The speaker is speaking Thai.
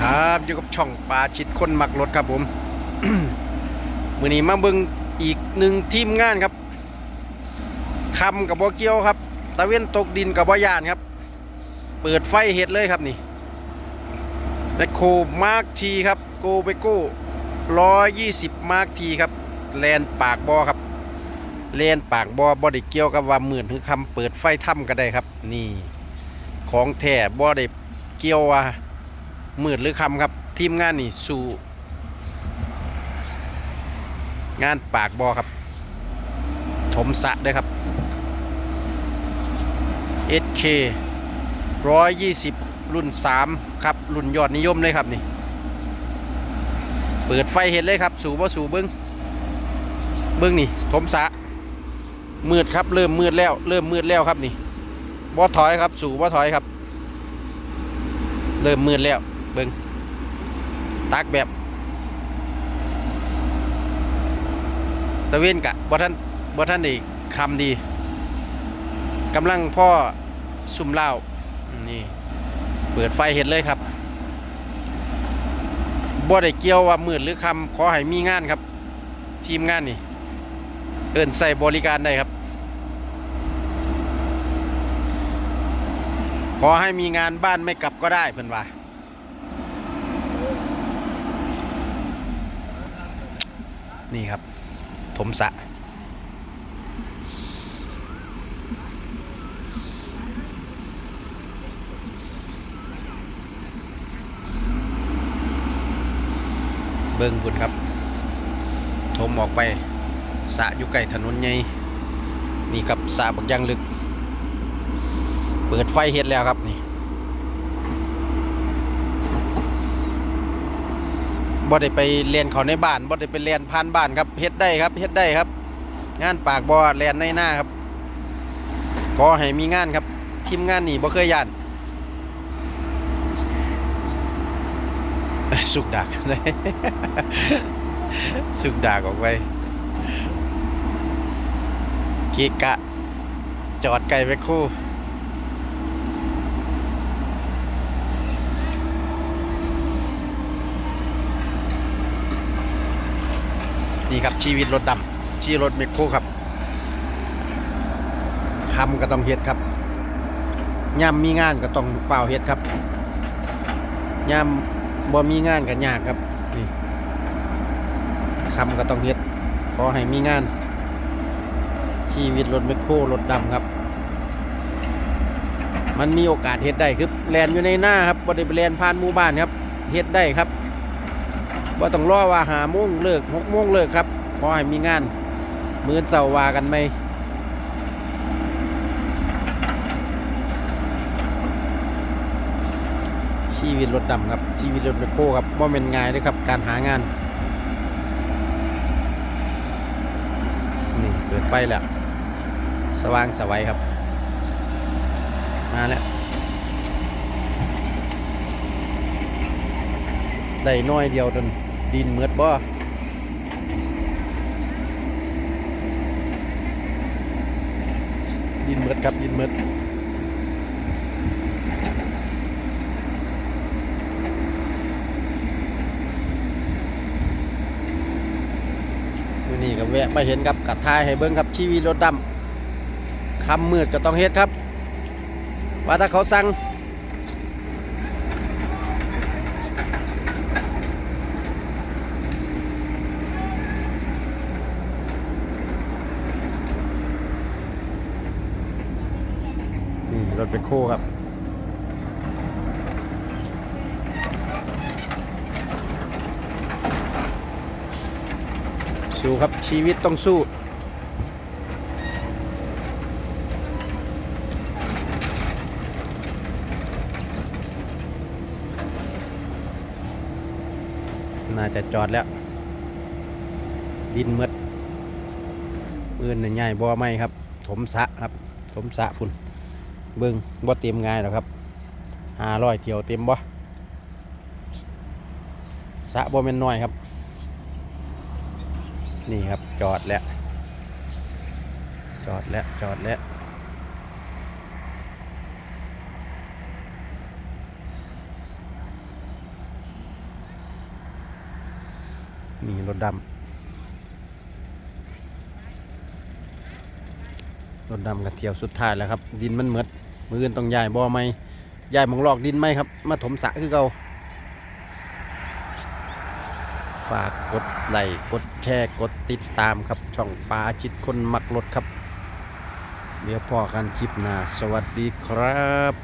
ครับอยู่กับช่องปลาชิดคนหมักรถครับผมมือนี้มาเบิ่งอีกหนึ่งทีมงานครับคำกับบ่เกี้ยวครับ ตะเวนตกดินกับบ่ยานครับ เปิดไฟเห็ดเลยครับนี่แมคโคมาร์คทีครับโกเบโก้ร้อยยี่สิบมาร์คทีครับแลนปากบอครับแลนปากบอบอได้เกี่ยวกับว่าหมื่นคือคำเปิดไฟถ้ำก็ได้ครับ นี่ ของแท้บอได้เกี่ยวว่า มืดหรือคำครับ ทีมงานนี่สู่ งานปากบอครับ ถมสะด้วยครับ SK 120 รุ่น 3 ครับ รุ่นยอดนิยมเลยครับนี่ เปิดไฟเห็นเลยครับ สู่บ่สู่เบิ้งเบิ้งนี่ถมสะมืดครับ เริ่มมืดแล้ว เริ่มมืดแล้วครับนี่บ่ถอยครับ สู่บ่ถอยครับ เริ่มมืดแล้ว เบิ้งตักแบบตะเวนกะบ่ท่านบ่ท่านได้คำดีกำลังพ่อซุ่มเหล้านี่เปิดไฟเห็นเลยครับบ่ได้เกี่ยวว่ามืดหรือคำขอให้มีงานครับ ทีมงานนี่ เอินใส่บริการได้ครับ ขอให้มีงานบ้านไม่กลับก็ได้เพื่อนว่า นี่ครับ ถมสะเบิ้งบุญครับ ถมออกไปสะอยู่ใกล้ถนนใหญ่นี่กับสะบักยางลึก เปิดไฟเฮ็ดแล้วครับนี่ บ่ได้ไปเรียนเขาในบ้านบ่ได้ไปเรียนผ่านบ้านครับเฮ็ดได้ครับเฮ็ดได้ครับ งานปากบ่อเรียนในหน้าครับขอให้มีงานครับทีมงานนี่บ่เคยย่านสุกดักเลยสุกดักออกไปเกะกะจอดไกลไปคู่ นี่ครับชีวิตรถดำชีรถเมคโครครับคำก็ต้องเฮ็ดครับย่ำมีงานก็ต้องฝ้าวเฮ็ดครับย่ำบ่มีงานก็ยากครับนี่คำก็ต้องเฮ็ดขอให้มีงาน ชีวิตรถเมคโครรถดำครับ มันมีโอกาสเฮ็ดได้คือแลนอยู่ในหน้าครับบ่ได้ไปแลนผ่านหมู่บ้านครับเฮ็ดได้ครับ ว่าต้องรอว่าหาโมงเลิกหกโมงเลิกครับขอให้มีงาน มือเสาร์ว่ากันไหมชีวิตรถดำครับชีวิตรถแมโครครับว่าเป็นง่ายเลยครับการหางานนี่เปิดไฟแล้วสว่างสวัยครับ มาแล้วได้น้อยเดียวจน ดินเมือดบ่ดินเมือดครับดินเมือดนี่ก็แวะมาเห็นครับกัดท้ายให้เบิ้งครับชีวีรถดำคำมืดก็ต้องเฮ็ดครับ ว่าถ้าเขาสั่ง รถเป็นโคครับสู้ครับชีวิตต้องสู้น่าจะจอดแล้ว ดินเมดปืนใหญ่บ่อไม่ครับ ถมสะครับ ถมสะพุ่น เบิ้งบ่เต็มง่ายหรอกครับหาร้อยเที่ยวเต็มบ่สะบ่เป็นน้อยครับ นี่ครับจอดแล้ว จอดแล้ว จอดแล้วนี่รถดำ รถดำกับเที่ยวสุดท้ายแล้วครับ ดินมันเหมือดมืออื่นต้องย้ายบ่อไม่ย้ายหมองลอกดินไหมครับ มาถมสะคือเก่าฝากกดไลค์กดแชร์กดติดตามครับ ช่องปลาชิดคนมักรถครับ เดี๋ยวพอกันคลิปหน้า สวัสดีครับ